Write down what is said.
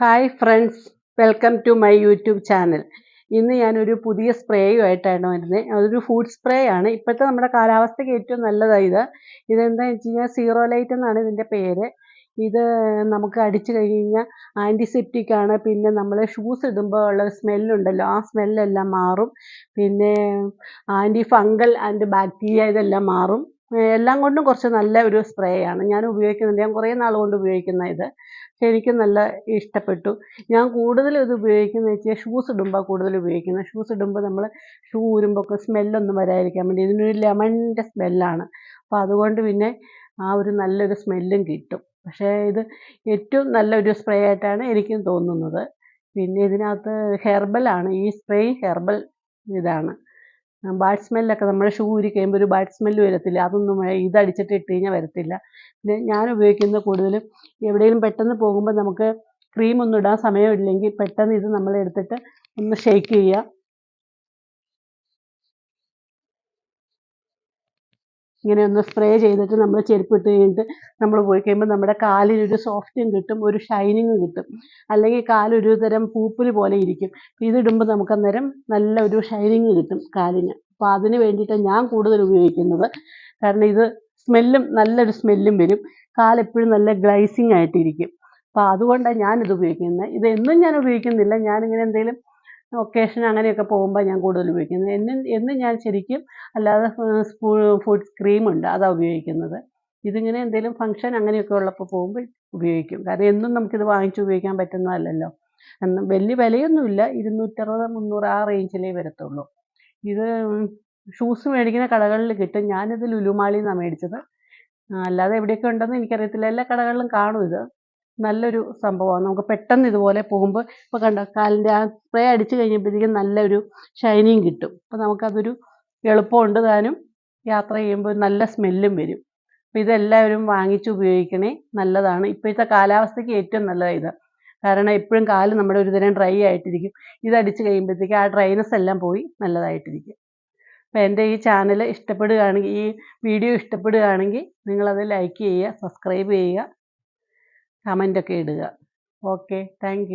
Hi friends welcome to my YouTube channel ഇന്ന് ഞാനൊരു പുതിയ സ്പ്രേയുമായിട്ടാണ് വരുന്നത്. അതൊരു ഫുഡ് സ്പ്രേ ആണ്. ഇപ്പോഴത്തെ നമ്മുടെ കാലാവസ്ഥയ്ക്ക് ഏറ്റവും നല്ലതാണ് ഇത്. ഇതെന്താണെന്ന് വെച്ച് കഴിഞ്ഞാൽ സീറോ ലൈറ്റ് എന്നാണ് ഇതിന്റെ പേര്. ഇത് നമുക്ക് അടിച്ചു കഴിഞ്ഞ് കഴിഞ്ഞാൽ ആന്റിസെപ്റ്റിക് ആണ്. പിന്നെ നമ്മൾ ഷൂസ് ഇടുമ്പോൾ ഉള്ള സ്മെല്ലുണ്ടല്ലോ ആ സ്മെല്ലെല്ലാം മാറും. പിന്നെ ആന്റി ഫംഗൽ ആൻഡ് ബാക്ടീരിയ ഇതെല്ലാം മാറും. എല്ലാം കൊണ്ടും കുറച്ച് നല്ല ഒരു സ്പ്രേ ആണ്. ഞാൻ ഉപയോഗിക്കുന്നുണ്ട്. ഞാൻ കുറേ നാൾ കൊണ്ട് ഉപയോഗിക്കുന്ന ഇത്. എനിക്ക് നല്ല ഇഷ്ടപ്പെട്ടു. ഞാൻ കൂടുതലും ഇത് ഉപയോഗിക്കുന്നത് വെച്ചാൽ ഷൂസ് ഇടുമ്പോൾ കൂടുതൽ ഉപയോഗിക്കുന്നത്. ഷൂസ് ഇടുമ്പോൾ നമ്മൾ ഷൂ ഊരുമ്പോൾ ഒക്കെ സ്മെല്ലൊന്നും വരാതിരിക്കാൻ വേണ്ടി ഇതിനൊരു ലെമണിന്റെ സ്മെല്ലാണ് അപ്പോൾ അതുകൊണ്ട് പിന്നെ ആ ഒരു നല്ലൊരു സ്മെല്ലും കിട്ടും. പക്ഷേ ഇത് ഏറ്റവും നല്ലൊരു സ്പ്രേ ആയിട്ടാണ് എനിക്കും തോന്നുന്നത്. പിന്നെ ഇതിനകത്ത് ഹെർബലാണ് ഈ സ്പ്രേ ഹെർബൽ ഇതാണ്. ബാഡ് സ്മെല്ലൊക്കെ നമ്മൾ ഷൂ ഊരി കഴിയുമ്പോൾ ഒരു ബാഡ് സ്മെല്ല് വരത്തില്ല. അതൊന്നും ഇതടിച്ചിട്ട് ഇട്ട് കഴിഞ്ഞാൽ വരത്തില്ല. പിന്നെ ഞാൻ ഉപയോഗിക്കുന്നത് കൂടുതലും എവിടെയെങ്കിലും പെട്ടെന്ന് പോകുമ്പോൾ നമുക്ക് ക്രീമൊന്നും ഇടാൻ സമയമില്ലെങ്കിൽ പെട്ടെന്ന് ഇത് നമ്മൾ എടുത്തിട്ട് ഒന്ന് ഷേക്ക് ചെയ്യുക. ഇങ്ങനെ ഒന്ന് സ്പ്രേ ചെയ്തിട്ട് നമ്മൾ ചെരുപ്പ് ഇട്ട് കഴിഞ്ഞിട്ട് നമ്മൾ പോയി കഴിയുമ്പോൾ നമ്മുടെ കാലിനൊരു സോഫ്റ്റും കിട്ടും ഒരു ഷൈനിങ് കിട്ടും. അല്ലെങ്കിൽ കാലൊരു തരം പൂപ്പൽ പോലെ ഇരിക്കും. ഇതിടുമ്പോൾ നമുക്ക് അന്നേരം നല്ല ഒരു ഷൈനിങ് കിട്ടും കാലിന്. അപ്പോൾ അതിന് വേണ്ടിയിട്ടാണ് ഞാൻ കൂടുതൽ ഉപയോഗിക്കുന്നത്. കാരണം ഇത് സ്മെല്ലും നല്ലൊരു സ്മെല്ലും വരും. കാലെപ്പോഴും നല്ല ഗ്ലൈസിങ് ആയിട്ടിരിക്കും. അപ്പോൾ അതുകൊണ്ടാണ് ഞാനിത് ഉപയോഗിക്കുന്നത്. ഇത് എന്നും ഞാൻ ഉപയോഗിക്കുന്നില്ല. ഞാനിങ്ങനെ എന്തെങ്കിലും ഒക്കേഷൻ അങ്ങനെയൊക്കെ പോകുമ്പോൾ ഞാൻ കൂടുതൽ ഉപയോഗിക്കുന്നത്. എന്നും എന്നും ഞാൻ ശരിക്കും അല്ലാതെ ഫുഡ് ക്രീമുണ്ട് അതാണ് ഉപയോഗിക്കുന്നത്. ഇതിങ്ങനെ എന്തെങ്കിലും ഫംഗ്ഷൻ അങ്ങനെയൊക്കെ ഉള്ളപ്പോൾ പോകുമ്പോൾ ഉപയോഗിക്കും. കാരണം എന്നും നമുക്കിത് വാങ്ങിച്ച് ഉപയോഗിക്കാൻ പറ്റുന്നതല്ലല്ലോ. എന്നും വലിയ വിലയൊന്നുമില്ല. ഇരുന്നൂറ്ററുപത് മുന്നൂറ് ആ റേഞ്ചിലേ വരത്തുള്ളൂ. ഇത് ഷൂസ് മേടിക്കുന്ന കടകളിൽ കിട്ടും. ഞാനിത് ലുലുമാളിൽ നിന്നാണ് മേടിച്ചത്. അല്ലാതെ എവിടെയൊക്കെ ഉണ്ടെന്ന് എനിക്കറിയത്തില്ല. എല്ലാ കടകളിലും കാണും ഇത്. നല്ലൊരു സംഭവമാണ്. നമുക്ക് പെട്ടെന്ന് ഇതുപോലെ പോകുമ്പോൾ ഇപ്പോൾ കണ്ടോ കാലിന്റെ ആ സ്പ്രേ അടിച്ചു കഴിഞ്ഞപ്പോഴത്തേക്കും നല്ലൊരു ഷൈനിങ് കിട്ടും. അപ്പോൾ നമുക്കതൊരു എളുപ്പമുണ്ട് താനും. യാത്ര ചെയ്യുമ്പോൾ നല്ല സ്മെല്ലും വരും. അപ്പോൾ ഇതെല്ലാവരും വാങ്ങിച്ച് ഉപയോഗിക്കണേ നല്ലതാണ്. ഇപ്പോഴത്തെ കാലാവസ്ഥയ്ക്ക് ഏറ്റവും നല്ലതാണ് ഇത്. കാരണം എപ്പോഴും കാൽ നമ്മുടെ ഒരു തരം ഡ്രൈ ആയിട്ടിരിക്കും. ഇതടിച്ച് കഴിയുമ്പോഴത്തേക്ക് ആ ഡ്രൈനസ് എല്ലാം പോയി നല്ലതായിട്ടിരിക്കും. അപ്പോൾ എന്റെ ഈ ചാനൽ ഇഷ്ടപ്പെടുകയാണെങ്കിൽ ഈ വീഡിയോ ഇഷ്ടപ്പെടുകയാണെങ്കിൽ നിങ്ങളത് ലൈക്ക് ചെയ്യുക സബ്സ്ക്രൈബ് ചെയ്യുക. കമന്റൊക്കെ ഇടുക. ഓക്കെ. താങ്ക്